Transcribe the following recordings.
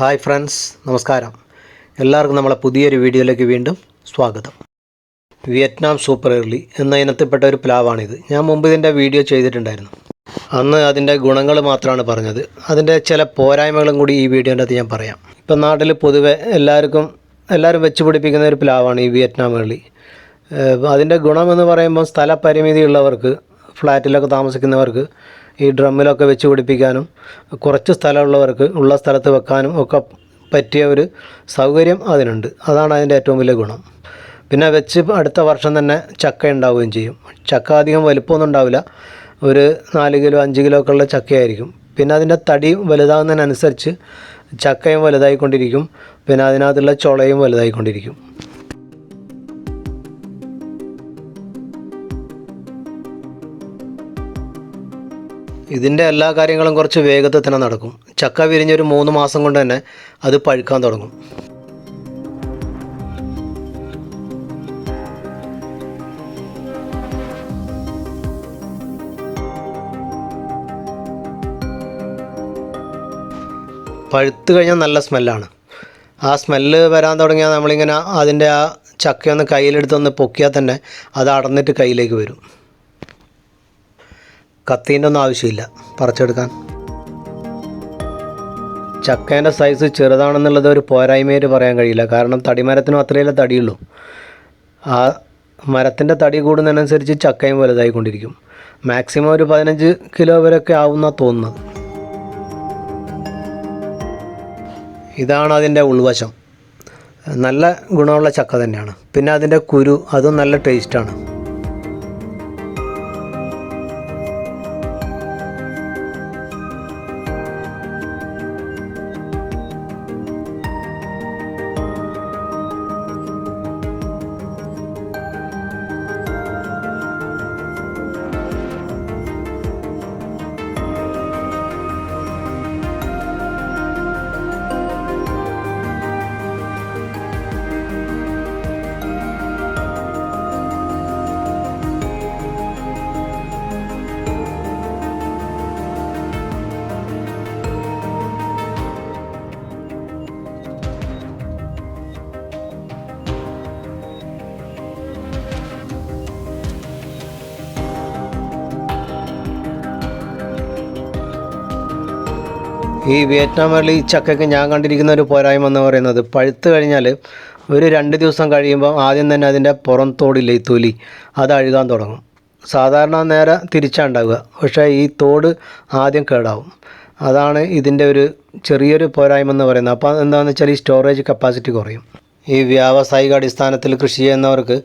Hi friends നമസ്കാരം. എല്ലാവർക്കും നമ്മളെ പുതിയൊരു വീഡിയോയിലേക്ക് വീണ്ടും സ്വാഗതം. വിയറ്റ്നാം സൂപ്പർ എർലി എന്ന ഇനത്തിൽപ്പെട്ട ഒരു പ്ലാവാണിത്. ഞാൻ മുമ്പ് ഇതിന്റെ വീഡിയോ ചെയ്തിട്ടുണ്ടായിരുന്നു. അന്ന് അതിന്റെ ഗുണങ്ങൾ മാത്രമാണ് പറഞ്ഞത്. അതിന്റെ ചില പോരായ്മകളും കൂടി ഈ വീഡിയോന്റെ അകത്ത് ഞാൻ പറയാം. ഇപ്പം നാട്ടിൽ പൊതുവെ എല്ലാവർക്കും എല്ലാവരും വെച്ച് പിടിപ്പിക്കുന്ന ഒരു പ്ലാവാണ് ഈ വിയറ്റ്നാം എർലി അതിന്റെ ഗുണമെന്ന് പറയുമ്പോൾ സ്ഥലപരിമിതി ഉള്ളവർക്ക് ഫ്ലാറ്റിലൊക്കെ താമസിക്കുന്നവർക്ക് ഈ ഡ്രമ്മിലൊക്കെ വെച്ച് പിടിപ്പിക്കാനും കുറച്ച് സ്ഥലമുള്ളവർക്ക് ഉള്ള സ്ഥലത്ത് വെക്കാനും ഒക്കെ പറ്റിയ ഒരു സൗകര്യം അതിനുണ്ട്. അതാണ് അതിന്റെ ഏറ്റവും വലിയ ഗുണം. പിന്നെ വെച്ച് അടുത്ത വർഷം തന്നെ ചക്ക ഉണ്ടാവുകയും ചെയ്യും. ചക്ക അധികം വലുപ്പമൊന്നും ഉണ്ടാവില്ല. ഒരു നാല് കിലോ അഞ്ച് കിലോ ഒക്കെ ഉള്ള ചക്കയായിരിക്കും. പിന്നെ അതിന്റെ തടി വലുതാകുന്നതിനനുസരിച്ച് ചക്കയും വലുതായിക്കൊണ്ടിരിക്കും. പിന്നെ അതിനകത്തുള്ള ചുളയും വലുതായിക്കൊണ്ടിരിക്കും. ഇതിന്റെ എല്ലാ കാര്യങ്ങളും കുറച്ച് വേഗത്തിൽ തന്നെ നടക്കും. ചക്ക വിരിഞ്ഞൊരു മൂന്ന് മാസം കൊണ്ട് തന്നെ അത് പഴുക്കാൻ തുടങ്ങും. പഴുത്ത് കഴിഞ്ഞാൽ നല്ല സ്മെല്ലാണ്. ആ സ്മെല്ല് വരാൻ തുടങ്ങിയാൽ നമ്മളിങ്ങനെ അതിന്റെ ആ ചക്കയൊന്ന് കയ്യിലെടുത്തൊന്ന് പൊക്കിയാൽ തന്നെ അത് അടന്നിട്ട് കയ്യിലേക്ക് വരും. കത്തീന്റെ ഒന്നും ആവശ്യമില്ല. പറിച്ചെടുക്കാൻ. ചക്കേന്റെ സൈസ് ചെറുതാണെന്നുള്ളത് ഒരു പോരായ്മയായിട്ട് പറയാൻ കഴിയില്ല. കാരണം തടിമരത്തിനും അത്രയല്ലേ തടിയുള്ളൂ. ആ മരത്തിന്റെ തടി കൂടുന്നതിനനുസരിച്ച് ചക്കയും വലുതായിക്കൊണ്ടിരിക്കും. മാക്സിമം ഒരു പതിനഞ്ച് കിലോ വരെയൊക്കെ ആവുന്ന തോന്നുന്നത്. ഇതാണ് അതിന്റെ ഉൾവശം. നല്ല ഗുണമുള്ള ചക്ക തന്നെയാണ്. പിന്നെ അതിന്റെ കുരു അതും നല്ല ടേസ്റ്റാണ് ഈ വിയറ്റ്നാം ഈ ചക്കയ്ക്ക് ഞാൻ കണ്ടിരിക്കുന്ന ഒരു പോരായ്മ എന്ന് പറയുന്നത് പഴുത്ത് കഴിഞ്ഞാൽ ഒരു രണ്ട് ദിവസം കഴിയുമ്പോൾ ആദ്യം തന്നെ അതിന്റെ പുറം തോടില്ല ഈ തൊലി അത് അഴുകാൻ തുടങ്ങും. സാധാരണ നേരെ തിരിച്ചാണ്ടാവുക പക്ഷേ ഈ തോട് ആദ്യം കേടാവും. അതാണ് ഇതിന്റെ ഒരു ചെറിയൊരു പോരായ്മ എന്ന് പറയുന്നത്. അപ്പോൾ എന്താണെന്ന് വെച്ചാൽ ഈ സ്റ്റോറേജ് കപ്പാസിറ്റി കുറയും. ഈ വ്യാവസായിക അടിസ്ഥാനത്തിൽ കൃഷി ചെയ്യുന്നവർക്ക്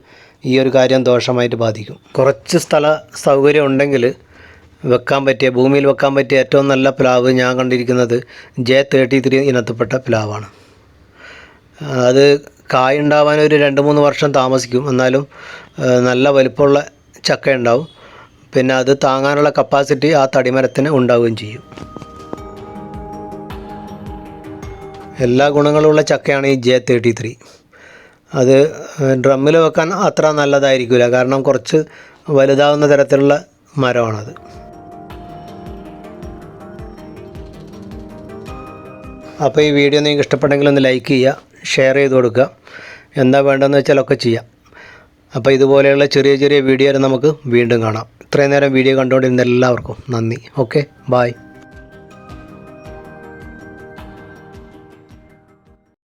ഈ ഒരു കാര്യം ദോഷമായിട്ട് ബാധിക്കും. കുറച്ച് സ്ഥല സൗകര്യം ഉണ്ടെങ്കിൽ വെക്കാൻ പറ്റിയ ഭൂമിയിൽ വെക്കാൻ പറ്റിയ ഏറ്റവും നല്ല പ്ലാവ് ഞാൻ കണ്ടിരിക്കുന്നത് ജെ തേർട്ടി ത്രീ ഇനത്തിൽപ്പെട്ട പ്ലാവാണ്. അത് കായുണ്ടാവാൻ ഒരു രണ്ട് മൂന്ന് വർഷം താമസിക്കും. എന്നാലും നല്ല വലിപ്പമുള്ള ചക്ക ഉണ്ടാവും. പിന്നെ അത് താങ്ങാനുള്ള കപ്പാസിറ്റി ആ തടിമരത്തിന് ഉണ്ടാവുകയും ചെയ്യും. എല്ലാ ഗുണങ്ങളുള്ള ചക്കയാണ് ഈ ജെ തേർട്ടി ത്രീ അത് ഡ്രമ്മിൽ വെക്കാൻ അത്ര നല്ലതായിരിക്കില്ല കാരണം കുറച്ച് വലുതാവുന്ന തരത്തിലുള്ള മരമാണത്. അപ്പോൾ ഈ വീഡിയോ നിങ്ങൾക്ക് ഇഷ്ടപ്പെട്ടെങ്കിൽ ഒന്ന് ലൈക്ക് ചെയ്യുക ഷെയർ ചെയ്ത് കൊടുക്കുക. എന്താ വേണ്ടതെന്ന് വെച്ചാൽ ഒക്കെ ചെയ്യാം. അപ്പോൾ ഇതുപോലെയുള്ള ചെറിയ ചെറിയ വീഡിയോ നമുക്ക് വീണ്ടും കാണാം. ഇത്രയും നേരം വീഡിയോ കണ്ടുകൊണ്ടിരുന്ന എല്ലാവർക്കും നന്ദി. Okay bye